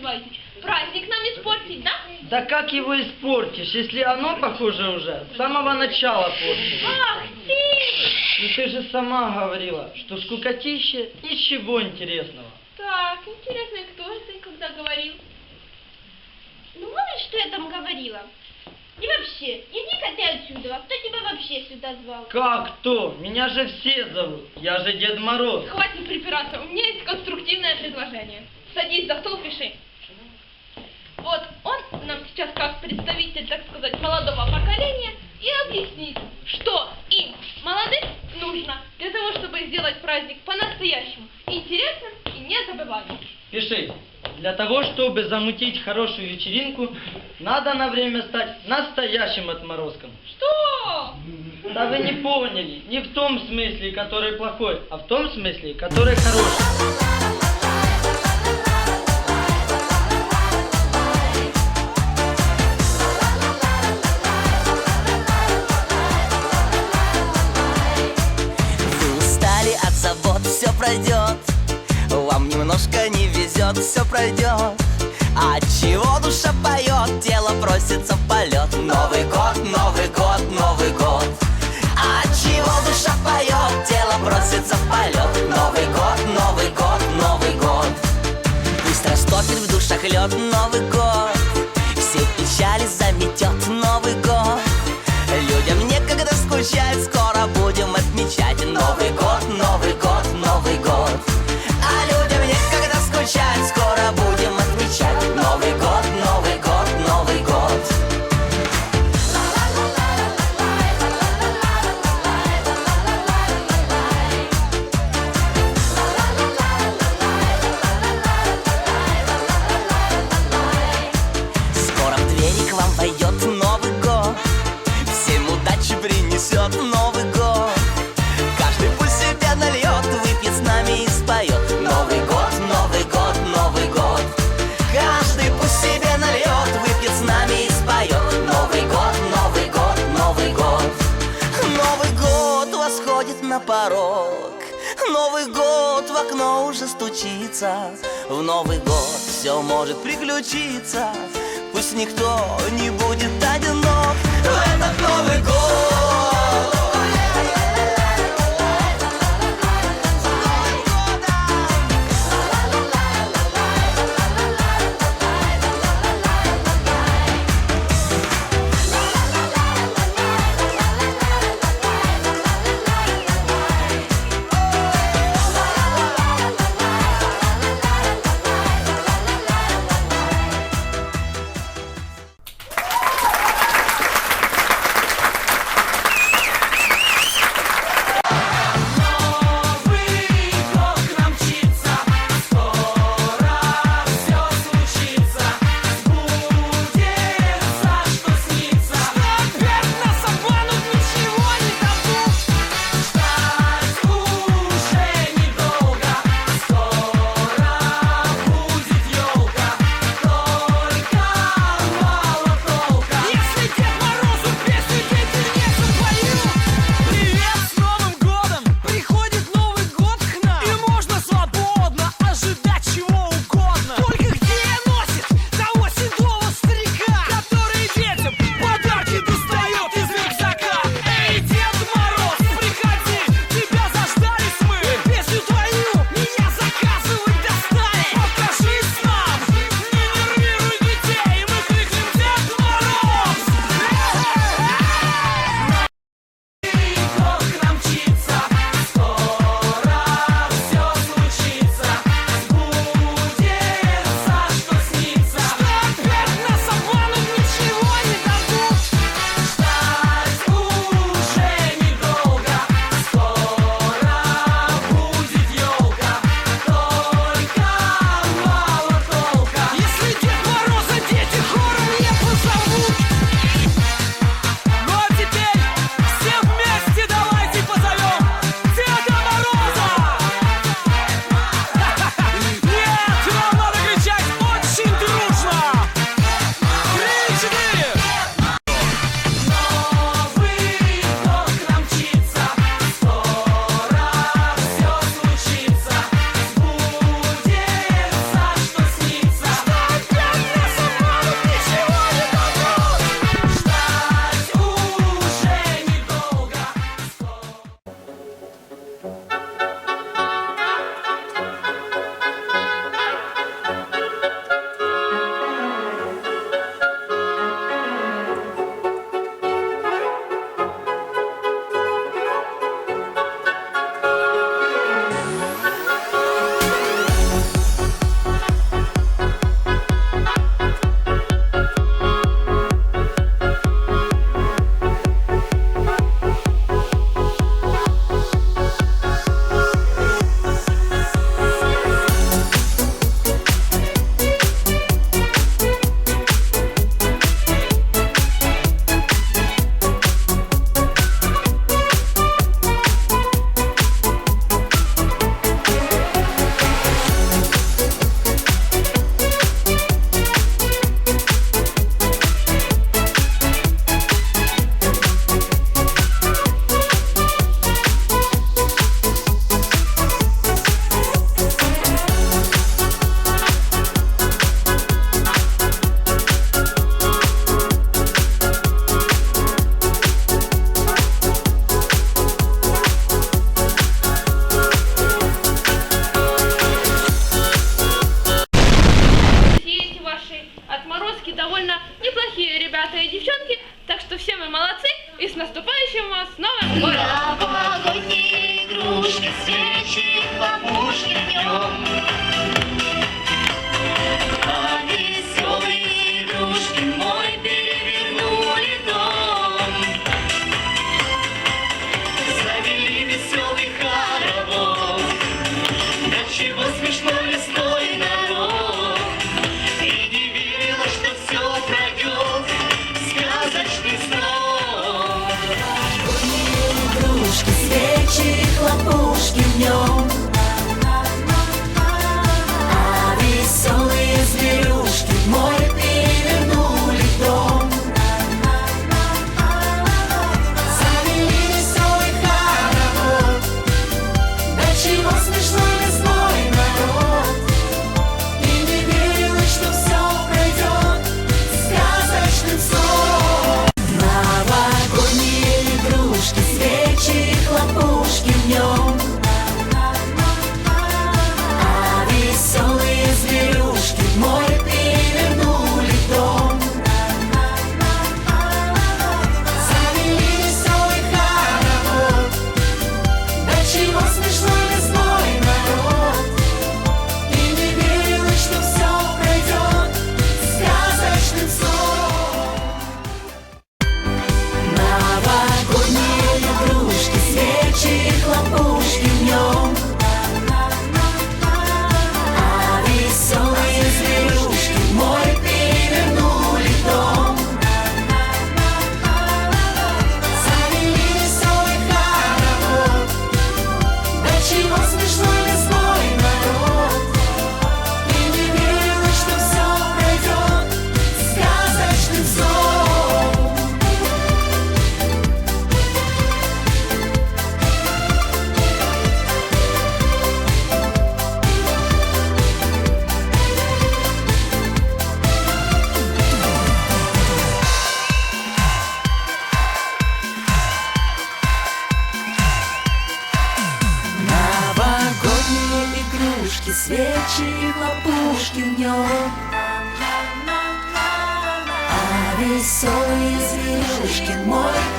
переживаете? Праздник нам испортить, да? Да как его испортишь, если оно, похоже, уже с самого начала портится? Ах ты! Ну ты же сама говорила, что скукотище, ничего интересного. Так, интересно, и кто это и когда говорил? Ну, ли, что я там говорила. И вообще, иди-ка ты отсюда, а кто тебя вообще сюда звал? Как кто? Меня же все зовут. Я же Дед Мороз. Хватит припираться, у меня есть конструктивное предложение. Садись за стол, пиши. Вот он нам сейчас как представитель, так сказать, молодого поколения и объяснит, что им, молодым, нужно для того, чтобы сделать праздник по-настоящему интересным и незабываемым. Пиши. Для того, чтобы замутить хорошую вечеринку, надо на время стать настоящим отморозком. Что? Да вы не поняли. Не в том смысле, который плохой, а в том смысле, который хороший. Пройдет. Вам немножко не везет, все пройдет. А чего душа поет, тело просится в полет. Новый год, Новый год, Новый год. А чего душа поет, тело просится в полет. Новый год, Новый год, Новый год. Пусть растопит в душах лед Новый год порог. Новый год в окно уже стучится. В Новый год все может приключиться. Пусть никто не будет одинок. В этот Новый год snowa góra! мой